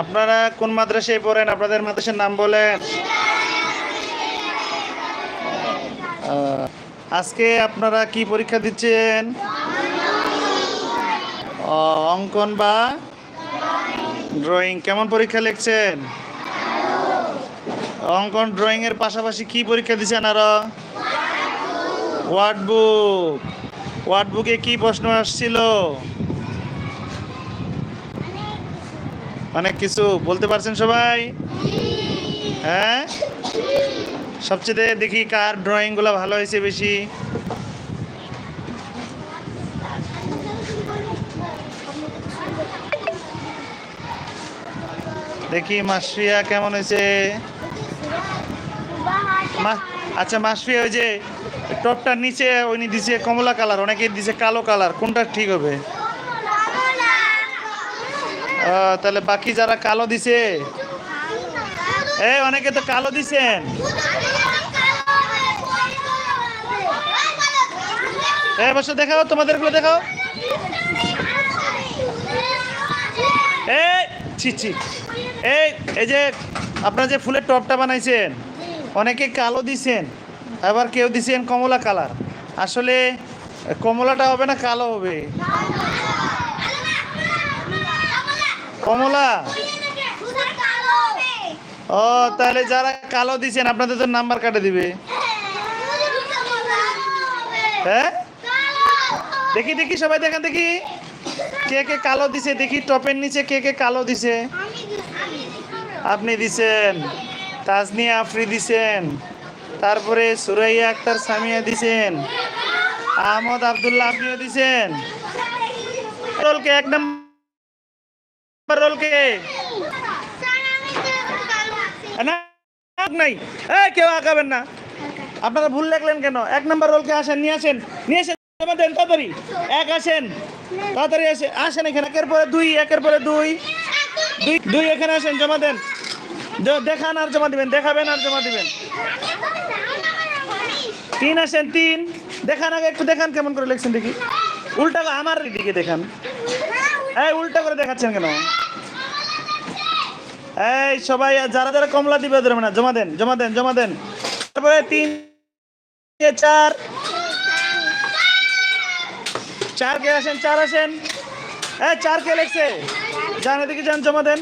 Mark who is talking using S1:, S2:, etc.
S1: আপনারা কোন মাদ্রাসায় পড়েন? আপনাদের মাদ্রাসার নাম বলেন। আজকে আপনারা কি পরীক্ষা দিচ্ছেন? অঙ্কন বা ড্রয়িং। কেমন পরীক্ষা লিখছেন? অঙ্কন ড্রয়িং এর পাশাপাশি কি পরীক্ষা দিচ্ছেন আরও? ওয়ার্ড বুক ওয়ার্ড বুকে কি প্রশ্ন আসছিল? অনেক কিছু বলতে পারছেন সবাই? হ্যাঁ? সবচেয়ে দেখি কার ড্রয়িংগুলো ভালো হয়েছে বেশি। দেখি মাসফিয়া কেমন হয়েছে? আচ্ছা মাসফিয়া ওই যে টপটার নিচে, ওই দিছে কমলা কালার অনেকে দিছে কালো কালার কোনটা ঠিক হবে? তাহলে বাকি যারা কালো দিছে? এই অনেকে তো কালো দিছেন। এই বসে, দেখাও, তোমাদেরগুলো দেখাও। এই ছি ছি। এই এই যে আপনারা যে ফুলের টপটা বানাইছেন, অনেকে কালো দিছেন, আবার কেউ দিছেন কমলা কালার। আসলে কমলাটা হবে না, কালো হবে? কমলা? ও, তাহলে যারা কালো দিছেন, আপনাদের তো নাম্বার কাটে দিবে। হ্যাঁ? দেখি দেখি, সবাই দেখেন, দেখি। কে কে কালো দিছে, দেখি, টপের নিচে কে কে কালো দিছে। আপনি দিছেন, তাজনিয়া আফরি দিছেন, তারপরে সুরাইয়া আক্তার সামিয়া দিছেন, আহমদ আব্দুল্লাহ আপনিও দিছেন। এক নম্বর রোলকে না নাই এই কেউ আঁকাবেন না আপনারা ভুল লেখলেন কেন এক নম্বর রোলকে আসেন নিয়ে আসেন নিয়ে আসেন জমা দেন তাড়াতাড়ি এক আসেন তাড়াতাড়ি আসে আসেন এখানে একের পরে দুই একের পরে দুই দুই দুই এখানে আসেন জমা দেন দেখান আর জমা দিবেন দেখাবেন আর জমা দিবেন তিন আসেন তিন দেখান আগে একটু দেখান কেমন করে লিখছেন দেখি উল্টা আমার দিকে দেখান এই, উল্টো করে দেখাচ্ছেন কেন? এই, সবাই, যারা যারা কমলা দিবে ওদের না। জমা দেন জমা দেন জমা দেন। তারপরে তিন চার। চার কে আসেন, চার আসেন। এই, চার কে লেখছে? যান এদিকে যান, জমা দেন।